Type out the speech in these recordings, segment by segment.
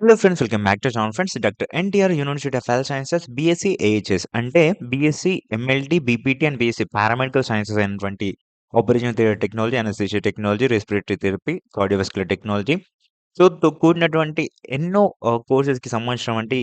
Hello friends welcome back to John friends doctor NTR university of health sciences BSc AHS అంటే BSc MLT BPT and BSc paramedical sciences అయినటువంటి operation theory technology anaesthesia technology respiratory therapy cardiovascular technology so కూడినటువంటి ఎన్నో కోర్సెస్కి సంబంధించినటువంటి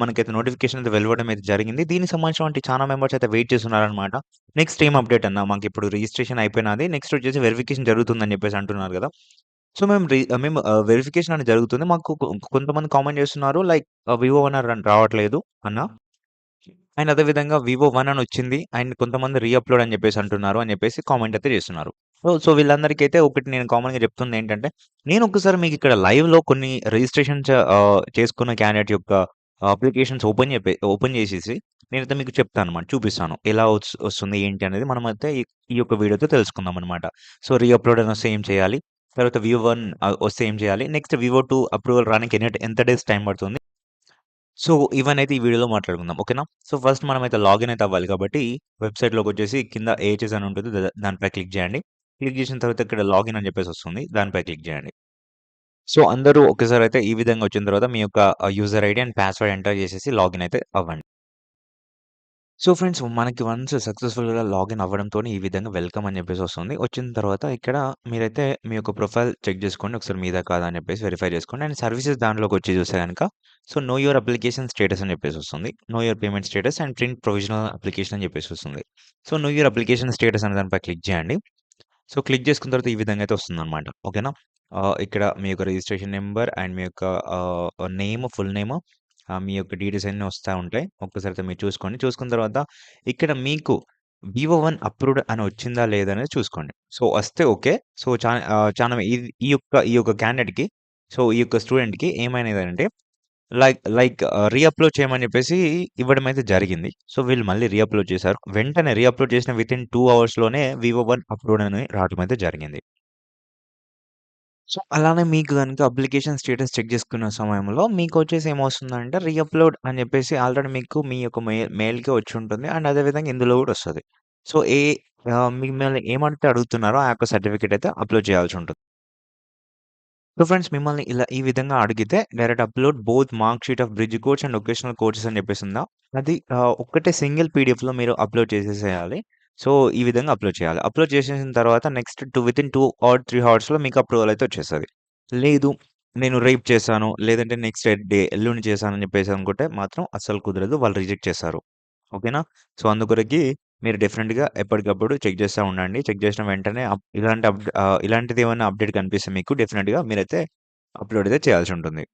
మనకైతే notification అయితే వెలువడం అయితే జరిగింది. దీనికి సంబంధించినటువంటి చాలా మెంబర్స్ అయితే వెయిట్ చేస్తున్నారనమాట నెక్స్ట్ ఏం అప్డేట్ అన్న మాకు ఇప్పుడు రిజిస్ట్రేషన్ అయిపోయినది. నెక్స్ట్ వచ్చేసి వెరిఫికేషన్ జరుగుతుందని చెప్పేసి అంటున్నారు కదా. సో మేము రీ మేము ఆహ్, వెరిఫికేషన్ అనేది జరుగుతుంది. మాకు కొ కొంతమంది కామెంట్ చేస్తున్నారు లైక్ ఆహ్, వివో వన్ రావట్లేదు అన్న. అండ్ అదే విధంగా వివో వన్ అని వచ్చింది. అండ్ కొంతమంది రీ అప్‌లోడ్ అని చెప్పేసి అంటున్నారు అని చెప్పేసి కామెంట్ అయితే చేస్తున్నారు. సో, సో వీళ్ళందరికైతే ఒకటి నేను కామన్‌గా చెప్తుంది ఏంటంటే, నేను ఒక్కసారి మీకు ఇక్కడ లైవ్‌లో కొన్ని రిజిస్ట్రేషన్స్ ఆహ్, చేసుకున్న క్యాండిడేట్ యొక్క అప్లికేషన్స్ ఓపెన్ చెప్పి ఓపెన్ చేసేసి నేనైతే మీకు చెప్తానన్నమాట. చూపిస్తాను. ఎలా వస్ వస్తుంది ఏంటి అనేది మనమైతే ఈ ఈ యొక్క వీడియోతో తెలుసుకుందాం అనమాట. సో, రీ అప్‌లోడ్ అని వస్తే ఏం చేయాలి? తర్వాత వివో వన్ వస్తే ఏం చేయాలి? నెక్స్ట్ వివో టూ అప్రూవల్ రానికి ఎన్ని ఎంత డేస్ టైం పడుతుంది? సో, ఇవన్నైతే ఈ వీడియోలో మాట్లాడుకుందాం. ఓకేనా? సో, ఫస్ట్ మనమైతే లాగిన్ అయితే అవ్వాలి కాబట్టి వెబ్సైట్లోకి వచ్చేసి కింద ఏహెచ్ఎస్ అని ఉంటుంది. దానిపై క్లిక్ చేయండి. క్లిక్ చేసిన తర్వాత ఇక్కడ లాగిన్ అని చెప్పేసి వస్తుంది. దానిపై క్లిక్ చేయండి. సో, అందరూ ఒకేసారి అయితే ఈ విధంగా వచ్చిన తర్వాత మీ యొక్క user ID and password enter చేసేసి లాగిన్ అయితే అవ్వండి. సో, ఫ్రెండ్స్ మనకి వన్స్ సక్సెస్‌ఫుల్‌గా లాగిన్ అవ్వడంతో ఈ విధంగా వెల్కమ్ అని చెప్పేసి వస్తుంది. వచ్చిన తర్వాత ఇక్కడ మీరైతే మీ యొక్క ప్రొఫైల్ చెక్ చేసుకోండి. ఒకసారి మీదా కాదా అని చెప్పేసి వెరిఫై చేసుకోండి. అండ్ సర్వీసెస్ దాంట్లోకి వచ్చి చూస్తే కనుక so, know your application status అని చెప్పేసి వస్తుంది. Know your payment status and print provisional application అని చెప్పేసి వస్తుంది. So, know your application status అనే దానిపై క్లిక్ చేయండి. సో, క్లిక్ చేసుకున్న తర్వాత ఈ విధంగా అయితే వస్తుందన్నమాట. ఓకేనా? ఇక్కడ మీ యొక్క రిజిస్ట్రేషన్ నెంబర్ అండ్ మీ యొక్క నేమ్ ఫుల్ నేమ్ మీ యొక్క డీటెయిల్స్ అన్నీ వస్తూ ఉంటాయి. ఒక్కసారి అయితే మీరు చూసుకోండి. చూసుకున్న తర్వాత ఇక్కడ మీకు వివో వన్ అప్రూవ్డ్ అని వచ్చిందా లేదా అనేది చూసుకోండి. సో, వస్తే ఓకే. సో, చా చాలా ఈ యొక్క ఈ యొక్క క్యాండిడేట్‌కి సో, ఈ యొక్క స్టూడెంట్‌కి ఏమైనదంటే లైక్ లైక్ రీఅప్లోడ్ చేయమని చెప్పేసి ఇవ్వడం అయితే జరిగింది. సో, వీళ్ళు మళ్ళీ రీఅప్లోడ్ చేశారు. వెంటనే రీఅప్లోడ్ చేసిన చేసిన వితిన్ టూ అవర్స్‌లోనే వివో వన్ అప్రూవ్డ్ అని రావడం అయితే జరిగింది. సో, అలానే మీకు గనుక అప్లికేషన్ స్టేటస్ చెక్ చేసుకున్న సమయంలో మీకొచ్చేసి ఏమొస్తుందంటే రీ అప్‌లోడ్ అని చెప్పేసి ఆల్రెడీ మీకు మీ యొక్క మెయిల్ మెయిల్‌కే వచ్చుంటుంది. అండ్ అదే విధంగా ఇందులో కూడా వస్తుంది సో, ఏ ఆహ్, మిమ్మల్ని ఏమంటే అడుగుతున్నారో ఆ యొక్క సర్టిఫికేట్ అయితే అప్‌లోడ్ చేయాల్సి ఉంటుంది. సో, ఫ్రెండ్స్ మిమ్మల్ని ఇలా ఈ విధంగా అడిగితే direct upload both mark sheet of bridge course and vocational courses అని చెప్పేసి ఉందా? అది ఆహ్, ఒక్కటే సింగిల్ పీడీఎఫ్‌లో మీరు అప్‌లోడ్ చేసేసేయాలి. సో, ఈ విధంగా అప్‌లోడ్ చేయాలి. అప్‌లోడ్ చేసేసిన తర్వాత next two within two or three అవర్స్‌లో మీకు అప్రూవల్ అయితే వచ్చేస్తుంది లేదు నేను రేపు చేశాను. లేదంటే నెక్స్ట్ డే ఎల్లుండి చేశాను అని చెప్పేసి అనుకుంటే మాత్రం అస్సలు కుదరదు. వాళ్ళు రిజెక్ట్ చేస్తారు. ఓకేనా? సో, అందుకొరకి మీరు డెఫినెట్గా ఎప్పటికప్పుడు చెక్ చేస్తూ ఉండండి. చెక్ చేసిన వెంటనే అప్ ఇలాంటి అప్ ఇలాంటిది ఏమైనా అప్డేట్ కనిపిస్తే మీకు డెఫినెట్గా మీరైతే అప్‌లోడ్ అయితే చేయాల్సి ఉంటుంది.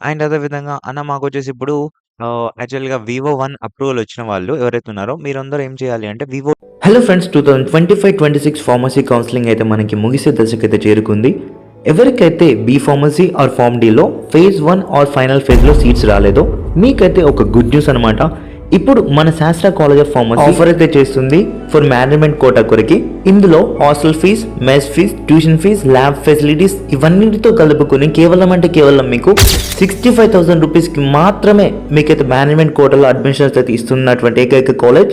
అండ్ అదే విధంగా అన్న మాకొచ్చేసి ఇప్పుడు ఆహ్, యాక్చువల్‌గా వివో వన్ అప్రూవల్ వచ్చిన వాళ్ళు ఎవరైతే ఉన్నారో మీరందరూ ఏం చేయాలి అంటే VO hello friends two thousand twenty five twenty six pharmacy counselling అయితే మనకి ముగిసే దశకైతే చేరుకుంది. ఎవరికైతే బీ ఫార్మసీ ఆర్ ఫార్మ్ డీలో ఫేజ్ వన్ ఆర్ ఫైనల్ ఫేజ్లో సీట్స్ రాలేదో మీకైతే ఒక గుడ్ న్యూస్ అనమాట ఇప్పుడు మన శాస్త్ర కాలేజ్ ఆఫ్ ఫార్మసీ ఆఫర్ అయితే చేస్తుంది ఫర్ మేనేజ్మెంట్ కోటా కొరికి. ఇందులో hostel fee mess fee tuition fee lab facilities ఇవన్నిటితో కలుపుకుని కేవలం అంటే కేవలం మీకు సిక్స్టీ ఫైవ్ థౌసండ్ రూపీస్కి మాత్రమే మీకైతే మేనేజ్మెంట్ కోటాలో అడ్మిషన్స్ అయితే ఇస్తున్నటువంటి ఏకైక కాలేజ్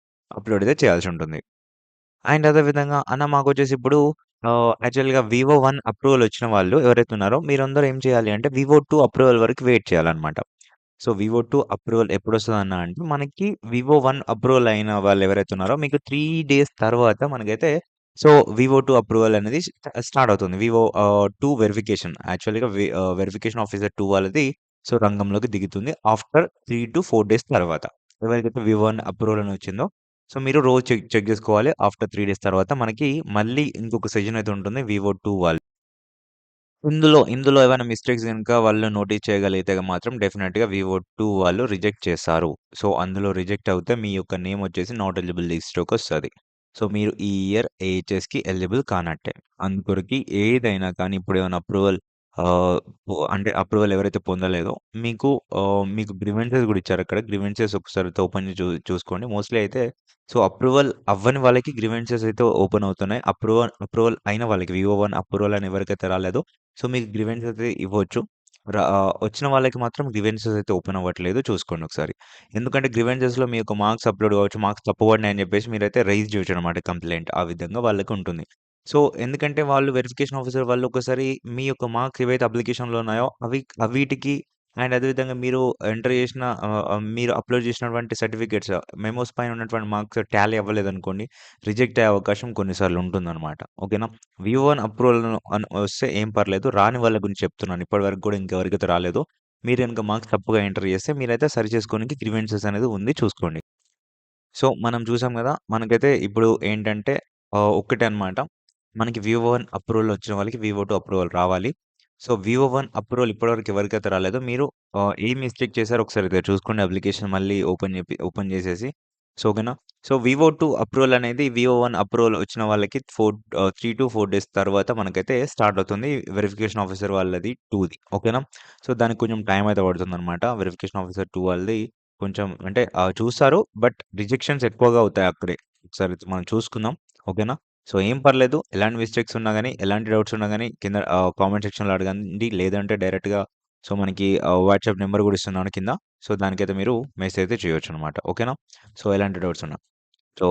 అప్‌లోడ్ అయితే చేయాల్సి ఉంటుంది. అండ్ అదే విధంగా అన్న మాకొచ్చేసి ఇప్పుడు యాక్చువల్‌గా వివో వన్ అప్రూవల్ వచ్చిన వాళ్ళు ఎవరైతే ఉన్నారో మీరందరూ ఏం చేయాలి అంటే వివో టూ అప్రూవల్ వరకు వెయిట్ చేయాలన్నమాట. సో, వివో టూ అప్రూవల్ ఎప్పుడు వస్తుంది అన్న అంటే మనకి వివో వన్ అప్రూవల్ అయిన వాళ్ళు ఎవరైతే ఉన్నారో మీకు త్రీ డేస్ తర్వాత మనకైతే సో, వివో టూ అప్రూవల్ అనేది స్టార్ట్ అవుతుంది. వివో టూ వెరిఫికేషన్ యాక్చువల్‌గా వెరిఫికేషన్ ఆఫీసర్ టూ వాళ్ళది సో, రంగంలోకి దిగుతుంది. ఆఫ్టర్ 3-4 డేస్ తర్వాత. ఎవరికైతే వివో వన్ అప్రూవల్ అని వచ్చిందో సో, మీరు రోజు చెక్ చెక్ చేసుకోవాలి. ఆఫ్టర్ త్రీ డేస్ తర్వాత మనకి మళ్ళీ ఇంకొక సెషన్ అయితే ఉంటుంది వివో టూ వాళ్ళు. ఇందులో ఇందులో ఏమైనా మిస్టేక్స్ కనుక వాళ్ళు నోటీస్ చేయగలిగితే మాత్రం డెఫినెట్గా వివో టూ వాళ్ళు రిజెక్ట్ చేస్తారు. సో, అందులో రిజెక్ట్ అవుతే మీ యొక్క నేమ్ వచ్చేసి నాట్ ఎలిజిబుల్ వస్తుంది సో, మీరు ఈ ఇయర్ ఏహెచ్ఎస్‌కి ఎలిజిబుల్ కానట్టే. అందుకొరకి ఏదైనా కానీ ఇప్పుడు ఏమైనా అప్రూవల్ ఆహ్, అంటే అప్రూవల్ ఎవరైతే పొందలేదో మీకు ఆహ్, మీకు గ్రీవెన్సెస్ గూడా ఇచ్చారక్కడ. గ్రీవెన్సెస్ ఒకసారి అయితే ఓపెన్ చూ చూసుకోండి. మోస్ట్‌లీ అయితే సో, అప్రూవల్ అవ్వని వాళ్ళకి గ్రీవెన్సెస్ అయితే ఓపెన్ అవుతున్నాయి. అప్రూవల్ అప్రూవల్ అయిన వాళ్ళకి వివో వన్ అప్రూవల్ అని ఎవరికైతే రాలేదో సో, మీకు గ్రీవెన్సెస్ అయితే ఇవ్వచ్చు. రా ఆహ్, వచ్చిన వాళ్ళకి మాత్రం గ్రీవెన్సెస్ అయితే ఓపెన్ అవ్వట్లేదు చూసుకోండి ఒకసారి. ఎందుకంటే గ్రీవెన్సెస్‌లో మీ యొక్క మార్క్స్ అప్‌లోడ్ కావచ్చు, మార్క్స్ తప్పు అని చెప్పేసి మీరైతే రైజ్ చేయొచ్చనమాట కంప్లెయింట్. ఆ విధంగా వాళ్ళకి ఉంటుంది. సో, ఎందుకంటే వాళ్ళు వెరిఫికేషన్ ఆఫీసర్ వాళ్ళు ఒకసారి మీ యొక్క మార్క్స్ ఏవైతే అప్లికేషన్‌లో ఉన్నాయో అవి అవిటికి అండ్ అదే విధంగా మీరు ఎంటర్ చేసిన ఆహ్, ఆహ్, మీరు అప్‌లోడ్ చేసినటువంటి సర్టిఫికేట్స్ మెమోస్ పైన ఉన్నటువంటి మార్క్స్ టాలీ అవ్వలేదనుకోండి, రిజెక్ట్ అయ్యే అవకాశం కొన్నిసార్లు ఉంటుందనమాట. ఓకేనా? వివో వన్ అప్రూవల్ అని వస్తే ఏం పర్లేదు. రాని వాళ్ళ గురించి చెప్తున్నాను. ఇప్పటివరకు కూడా ఇంకెవరికైతే రాలేదు. మీరు గనుక మార్క్స్ తప్పుగా ఎంటర్ చేస్తే మీరైతే సరి చేసుకోనికి గ్రీవెన్సెస్ అనేది ఉంది చూసుకోండి. సో, మనం చూసాం కదా మనకైతే ఇప్పుడు ఏంటంటే ఆహ్, ఒక్కటే అనమాట. మనకి వివో వన్ అప్రూవల్ వచ్చిన వాళ్ళకి వివో టూ అప్రూవల్ రావాలి. సో, వివో వన్ అప్రూవల్ ఇప్పటివరకు ఎవరికైతే రాలేదో మీరు ఏ మిస్టేక్ చేశారో ఒకసారి అయితే చూసుకోండి. అప్లికేషన్ మళ్ళీ ఓపెన్ చెప్పి ఓపెన్ చేసేసి. సో, ఓకేనా? సో, వివో టూ అప్రూవల్ అనేది వివో వన్ అప్రూవల్ వచ్చిన వాళ్ళకి four three to four days తర్వాత మనకైతే స్టార్ట్ అవుతుంది. వెరిఫికేషన్ ఆఫీసర్ వాళ్ళది టూది ఓకేనా? సో, దానికి కొంచెం టైం అయితే పడుతుంది అనమాట వెరిఫికేషన్ ఆఫీసర్ టూ వాళ్ళది కొంచెం అంటే చూస్తారు. బట్ రిజెక్షన్స్ ఎక్కువగా అవుతాయి అక్కడే. ఒకసారి మనం చూసుకుందాం. ఓకేనా? సో, ఏం పర్లేదు. ఎలాంటి మిస్టేక్స్ ఉన్నా కానీ ఎలాంటి డౌట్స్ ఉన్నా కానీ కింద ఆహ్, కామెంట్ సెక్షన్‌లో అడగండి. లేదంటే డైరెక్ట్‌గా సో, మనకి ఆహ్, వాట్సాప్ నంబర్ కూడా ఇస్తున్నాను కింద. సో, దానికైతే మీరు మెసేజ్ అయితే చేయొచ్చనమాట. ఓకేనా? సో, ఎలాంటి డౌట్స్ ఉన్నా. So,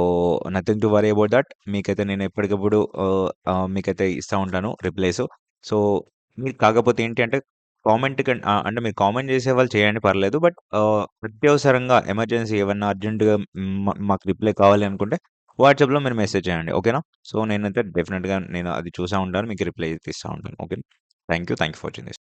nothing to worry about that మీకైతే నేను ఎప్పటికప్పుడు ఆహ్, ఆహ్, మీకైతే ఇస్తా ఉంటాను రిప్లైస్. సో, మీరు కాకపోతే ఏంటి అంటే కామెంట్ కన్ ఆహ్, అంటే మీరు కామెంట్ చేసేవాళ్ళు చేయండి పర్లేదు. బట్ ఆహ్, అత్యవసరంగా ఎమర్జెన్సీ ఏమన్నా అర్జెంట్‌గా మాకు రిప్లై కావాలి అనుకుంటే వాట్సాప్‌లో మీరు మెసేజ్ చేయండి. ఓకేనా? సో, నేనైతే డెఫినెట్గా నేను అది చూసా ఉంటాను. మీకు రిప్లై ఇస్తూ ఉంటాను. Okay. Thank you. Thank you for watching this.